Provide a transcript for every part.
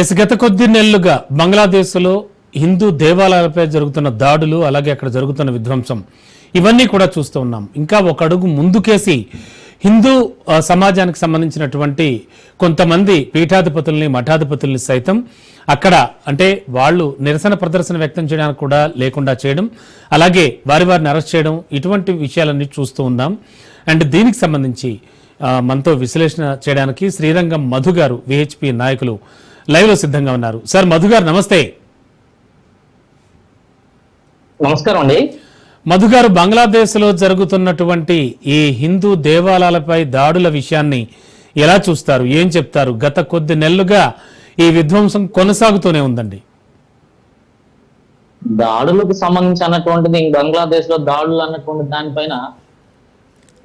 Yes గత కొద్ది నెలలుగా బంగ్లాదేశ్లో హిందూ దేవాలయాలపై జరుగుతున్న దాడులు అలాగే అక్కడ జరుగుతున్న విధ్వంసం ఇవన్నీ కూడా చూస్తూ ఉన్నాం. ఇంకా ఒక అడుగు ముందుకేసి హిందూ సమాజానికి సంబంధించినటువంటి కొంతమంది పీఠాధిపతుల్ని మఠాధిపతుల్ని సైతం అక్కడ అంటే వాళ్ళు నిరసన ప్రదర్శన వ్యక్తం చేయడానికి కూడా లేకుండా చేయడం అలాగే వారి వారిని అరెస్ట్ చేయడం ఇటువంటి విషయాలన్నీ చూస్తూ ఉన్నాం. అండ్ దీనికి సంబంధించి మనతో విశ్లేషణ చేయడానికి శ్రీరంగం మధు గారు విహెచ్పి నాయకులు లైవ్లో సిద్ధంగా ఉన్నారు. సార్ మధు గారు నమస్తే. నమస్కారం అండి. మధు గారు బంగ్లాదేశ్లో జరుగుతున్నటువంటి ఈ హిందూ దేవాలయాలపై దాడుల విషయాన్ని ఎలా చూస్తారు? ఏం చెప్తారు? గత కొద్ది నెలలుగా ఈ విధ్వంసం కొనసాగుతూనే ఉందండి. దాడులకు సంబంధించి అన్నటువంటిది బంగ్లాదేశ్లో దాడులు అన్నటువంటి దానిపైన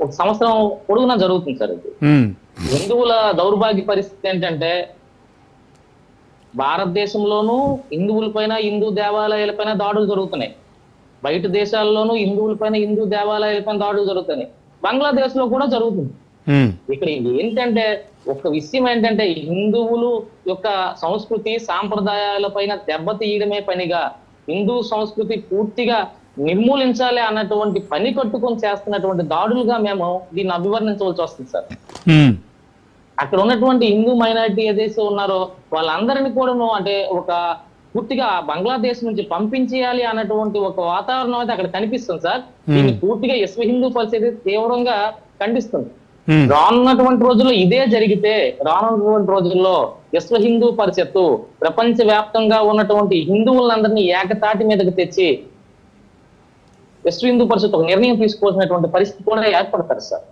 ఒక సంవత్సరం పొడుగునా జరుగుతుంది సార్ ఇది. హిందువుల దౌర్భాగ్య పరిస్థితి ఏంటంటే భారతదేశంలోనూ హిందువుల పైన హిందూ దేవాలయాల పైన దాడులు జరుగుతున్నాయి. బయట దేశాల్లోనూ హిందువుల పైన హిందూ దేవాలయాల పైన దాడులు జరుగుతున్నాయి. బంగ్లాదేశ్లో కూడా జరుగుతుంది. ఇక్కడ ఏంటంటే ఒక విషయం ఏంటంటే హిందువులు యొక్క సంస్కృతి సాంప్రదాయాల పైన దెబ్బతీయడమే పనిగా హిందూ సంస్కృతి పూర్తిగా నిర్మూలించాలి అన్నటువంటి పని కట్టుకొని చేస్తున్నటువంటి దాడులుగా మేము దీన్ని అభివర్ణించవలసి వస్తుంది సార్. అక్కడ ఉన్నటువంటి హిందూ మైనారిటీ ఏదైతే ఉన్నారో వాళ్ళందరినీ కూడాను అంటే ఒక పూర్తిగా బంగ్లాదేశ్ నుంచి పంపించేయాలి అన్నటువంటి ఒక వాతావరణం అయితే అక్కడ కనిపిస్తుంది సార్. దీన్ని పూర్తిగా ఎస్వి హిందూ పరిస్థితి తీవ్రంగా ఖండిస్తుంది. రానున్నటువంటి రోజుల్లో ఇదే జరిగితే రానున్నటువంటి రోజుల్లో విశ్వ హిందూ పరిషత్తు ప్రపంచ వ్యాప్తంగా ఉన్నటువంటి హిందువులందరినీ ఏకతాటి మీదకి తెచ్చి విశ్వ హిందూ పరిషత్ ఒక నిర్ణయం తీసుకోవాల్సినటువంటి పరిస్థితి కూడా ఏర్పడతారు సార్.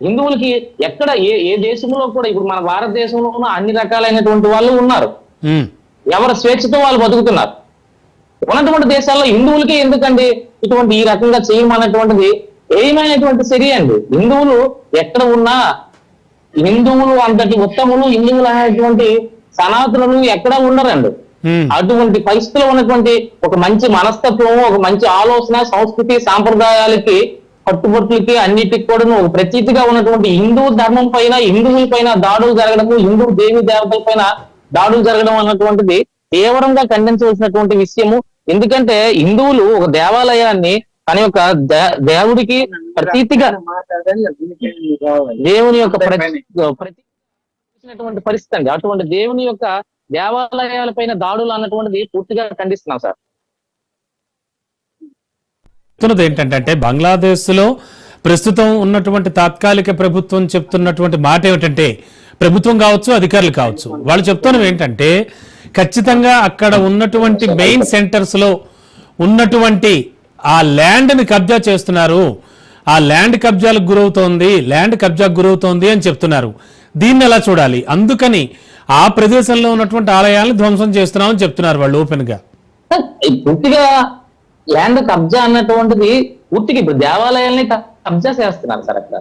హిందువులకి ఎక్కడ ఏ ఏ దేశంలో కూడా ఇప్పుడు మన భారతదేశంలోనూ అన్ని రకాలైనటువంటి వాళ్ళు ఉన్నారు. ఎవరి స్వేచ్ఛతో వాళ్ళు బతుకుతున్నారు. ఉన్నటువంటి దేశాల్లో హిందువులకి ఎందుకండి ఇటువంటి ఈ రకంగా చేయమన్నటువంటిది ఏమైనటువంటి చర్య అండి? హిందువులు ఎక్కడ ఉన్నా హిందువులు అంతటి ఉత్తములు హిందువులు అనేటువంటి సనాతనులు ఎక్కడ ఉండరండి. అటువంటి పరిస్థితిలో ఉన్నటువంటి ఒక మంచి మనస్తత్వం ఒక మంచి ఆలోచన సంస్కృతి సాంప్రదాయాలకి కట్టుబట్టులకి అన్నిటికి కూడా ఒక ప్రతీతిగా ఉన్నటువంటి హిందూ ధర్మం పైన హిందువుల పైన దాడులు జరగడము హిందూ దేవి దేవతల పైన దాడులు జరగడం అన్నటువంటిది తీవ్రంగా ఖండించవలసినటువంటి విషయము. ఎందుకంటే హిందువులు ఒక దేవాలయాన్ని తన యొక్క దే- దేవుడికి ప్రతీతిగా దేవుని యొక్క ప్రతి పరిస్థితి అండి. అటువంటి దేవుని యొక్క దేవాలయాల పైన దాడులు అన్నటువంటిది పూర్తిగా ఖండిస్తున్నాం సార్. చెప్తున్నది ఏంటంటే బంగ్లాదేశ్లో ప్రస్తుతం ఉన్నటువంటి తాత్కాలిక ప్రభుత్వం చెప్తున్నటువంటి మాట ఏమిటంటే ప్రభుత్వం కావచ్చు అధికారులు కావచ్చు వాళ్ళు చెప్తున్నవి ఏంటంటే ఖచ్చితంగా అక్కడ ఉన్నటువంటి మెయిన్ సెంటర్స్లో ఉన్నటువంటి ఆ ల్యాండ్ని కబ్జా చేస్తున్నారు. ఆ ల్యాండ్ కబ్జాలకు గురవుతోంది ల్యాండ్ కబ్జాకు గురవుతోంది అని చెప్తున్నారు. దీన్ని ఎలా చూడాలి? అందుకని ఆ ప్రదేశంలో ఉన్నటువంటి ఆలయాలను ధ్వంసం చేస్తున్నామని చెప్తున్నారు వాళ్ళు ఓపెన్గా పూర్తిగా ల్యాండ్ కబ్జా అన్నటువంటిది పూర్తిగా ఇప్పుడు దేవాలయాల్ని కబ్జా చేస్తున్నారు సార్ అక్కడ.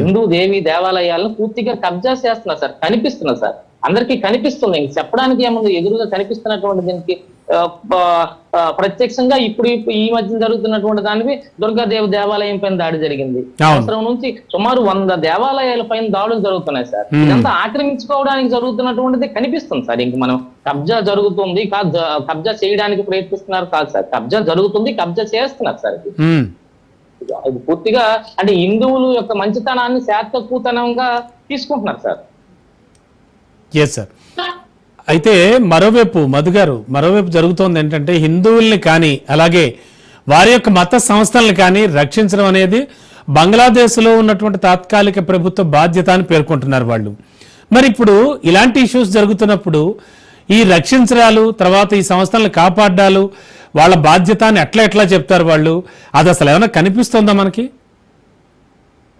హిందూ దేవి దేవాలయాలను పూర్తిగా కబ్జా చేస్తున్నారు సార్. కనిపిస్తున్నారు సార్. అందరికీ కనిపిస్తుంది ఇంక చెప్పడానికి ఏముంది? ఎదురుగా కనిపిస్తున్నటువంటి దీనికి ప్రత్యక్షంగా ఇప్పుడు ఈ మధ్య జరుగుతున్నటువంటి దానివి దుర్గాదేవి దేవాలయం పైన దాడి జరిగింది. సంవత్సరం నుంచి సుమారు వంద దేవాలయాల పైన దాడులు జరుగుతున్నాయి సార్. ఇదంతా ఆక్రమించుకోవడానికి జరుగుతున్నటువంటిది కనిపిస్తుంది సార్. ఇంక మనం కబ్జా జరుగుతుంది కబ్జా చేయడానికి ప్రయత్నిస్తున్నారు కాదు సార్. కబ్జా జరుగుతుంది కబ్జా చేస్తున్నారు సార్ ఇది. పూర్తిగా అంటే హిందువులు యొక్క మంచితనాన్ని శాతక్కుతనంగా తీసుకుంటున్నారు సార్. ఎస్ సార్ అయితే మరోవైపు మధు గారు మరోవైపు జరుగుతోంది ఏంటంటే హిందువుల్ని కానీ అలాగే వారి యొక్క మత సంస్థల్ని కానీ రక్షించడం అనేది బంగ్లాదేశ్లో ఉన్నటువంటి తాత్కాలిక ప్రభుత్వ బాధ్యత అని పేర్కొంటున్నారు వాళ్ళు. మరి ఇప్పుడు ఇలాంటి ఇష్యూస్ జరుగుతున్నప్పుడు ఈ రక్షించడాలు తర్వాత ఈ సంస్థలను కాపాడాలు వాళ్ళ బాధ్యత అని ఎట్లా ఎట్లా చెప్తారు వాళ్ళు? అది అసలు ఏమైనా కనిపిస్తుందా మనకి?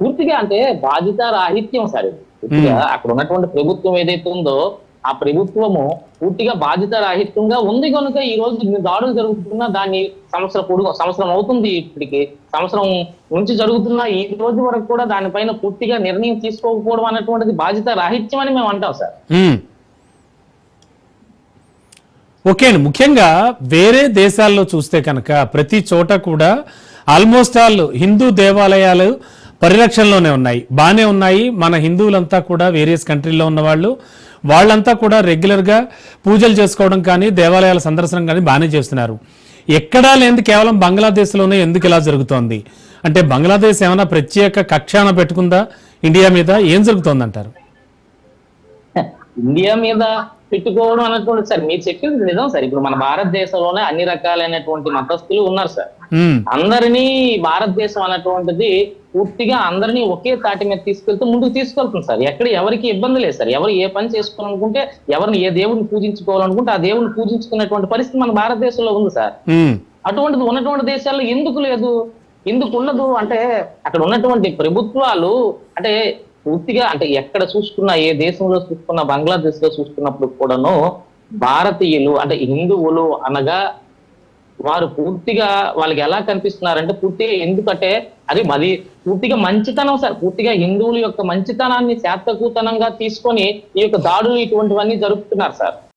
పూర్తిగా అంటే బాధ్యత రాహిత్యం సార్. పూర్తిగా అక్కడ ఉన్నటువంటి ప్రభుత్వం ఏదైతే ఉందో ఆ ప్రభుత్వము పూర్తిగా బాధ్యత రాహిత్యంగా ఉంది కనుక ఈ రోజు దాడులు జరుగుతున్నా దాన్ని సంవత్సరం పొడుగు సంవత్సరం అవుతుంది ఇప్పటికి. సంవత్సరం నుంచి జరుగుతున్న ఈ రోజు వరకు కూడా దానిపైన పూర్తిగా నిర్ణయం తీసుకోకపోవడం అనేటువంటిది బాధ్యత రాహిత్యం అని మేము అంటాం సార్. ఓకే అండి. ముఖ్యంగా వేరే దేశాల్లో చూస్తే కనుక ప్రతి చోట కూడా ఆల్మోస్ట్ ఆల్ హిందూ దేవాలయాలు పరిరక్షణలోనే ఉన్నాయి. బాగానే ఉన్నాయి. మన హిందువులంతా కూడా వేరియస్ కంట్రీలో ఉన్న వాళ్ళు వాళ్ళంతా కూడా రెగ్యులర్గా పూజలు చేసుకోవడం కానీ దేవాలయాల సందర్శనం కానీ బాగానే చేస్తున్నారు. ఎక్కడా లేనిది కేవలం బంగ్లాదేశ్లోనే ఎందుకు ఇలా జరుగుతోంది? అంటే బంగ్లాదేశ్ ఏమైనా ప్రత్యేక కక్షాన పెట్టుకుందా? ఇండియా మీద ఏం జరుగుతోంది అంటారు ఇండియా మీద పెట్టుకోవడం అన్నటువంటి సార్. మీరు చెప్పింది నిజం సార్. ఇప్పుడు మన భారతదేశంలోనే అన్ని రకాలైనటువంటి మతస్థులు ఉన్నారు సార్. అందరినీ భారతదేశం అన్నటువంటిది పూర్తిగా అందరినీ ఒకే తాటి మీద తీసుకెళ్తూ ముందుకు తీసుకెళ్తుంది సార్. ఎక్కడ ఎవరికి ఇబ్బంది లేదు సార్. ఎవరు ఏ పని చేసుకోవాలనుకుంటే ఎవరిని ఏ దేవుడిని పూజించుకోవాలనుకుంటే ఆ దేవుడిని పూజించుకునేటువంటి పరిస్థితి మన భారతదేశంలో ఉంది సార్. అటువంటిది ఉన్నటువంటి దేశాల్లో ఎందుకు లేదు? ఎందుకు ఉండదు? అంటే అక్కడ ఉన్నటువంటి ప్రభుత్వాలు అంటే పూర్తిగా అంటే ఎక్కడ చూసుకున్నా ఏ దేశంలో చూసుకున్నా బంగ్లాదేశ్లో చూసుకున్నప్పుడు కూడాను భారతీయులు అంటే హిందువులు అనగా వారు పూర్తిగా వాళ్ళకి ఎలా కనిపిస్తున్నారంటే పూర్తిగా ఎందుకంటే అది మరి పూర్తిగా మంచితనం సార్. పూర్తిగా హిందువుల యొక్క మంచితనాన్ని శాతకూతనంగా తీసుకొని ఈ యొక్క దాడులు ఇటువంటివన్నీ జరుపుతున్నారు సార్.